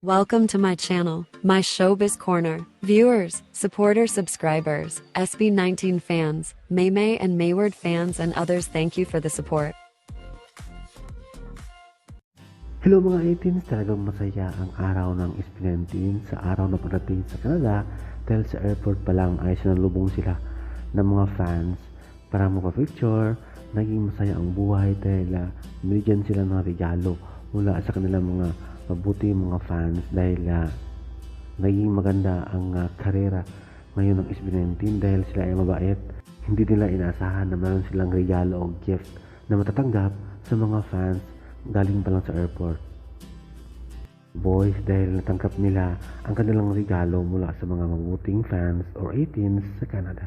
Welcome to my channel, my Showbiz Corner. Viewers, supporters, subscribers, SB19 fans, Maymay and Mayward fans and others thank you for the support. Hello mga 18s, talagang masaya ang araw ng SB19 sa araw na pagdating sa Canada dahil sa airport pa lang ay sinalubong sila ng mga fans para magpa-picture. Naging masaya ang buhay dahil uh, binigyan sila ng regalo mula sa kanilang mga mabuti mga fans dahil uh, naging maganda ang uh, karera ngayon ng SB19 dahil sila ay mabait. Hindi nila inaasahan na meron silang regalo o gift na matatanggap sa mga fans galing pa lang sa airport. Boys dahil natanggap nila ang kanilang regalo mula sa mga mabuting fans or 18s sa Canada.